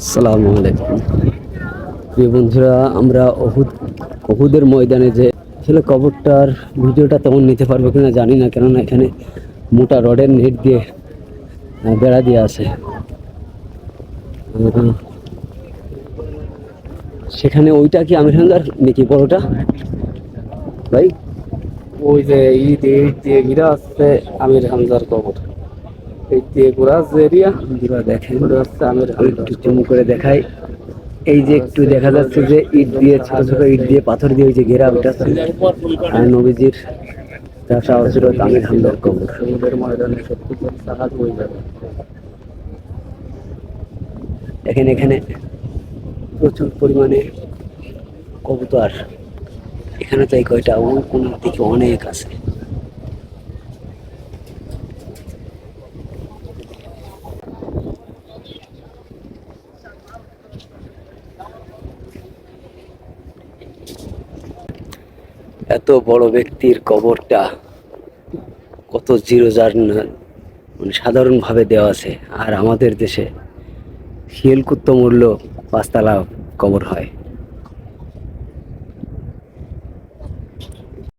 আসসালামু আলাইকুম। প্রিয় বন্ধুরা, আমরা অহুদ অহুদের ময়দানে যে আসলে কবরটার ভিডিওটা তেমন নিতে পারব কিনা জানি না, কেননা এখানে মোটা রডের নেট দিয়ে বেড়া দিয়ে আছে। সেখানে ওইটা কি আমির হামদার নাকি বড়টা ভাই? ওই যে ঈদ ঈদ দিয়ে ঘিরা আসছে আমির হামজার কবর। এই বন্ধুরা দেখেন ওটা আমির একটু করে দেখাই। এই যে একটু দেখা যাচ্ছে যে ইট দিয়ে ছোট ছোট ইট দিয়ে পাথর দিয়ে ওই যে ঘেরা আর নবীজির চাষা আমির হামদার কবর। সমুদ্রের ময়দানে সব সাহায্য হয়ে যাবে। দেখেন এখানে প্রচুর পরিমাণে কবুতর। এখানে তাই কয়টা? ও কোন দিকে অনেক আছে। এত বড় ব্যক্তির কবরটা কত জিরো না- মানে সাধারণভাবে দেওয়া আছে। আর আমাদের দেশে শিয়ালকুত্ত মূল্য পাঁচতলা কবর হয়।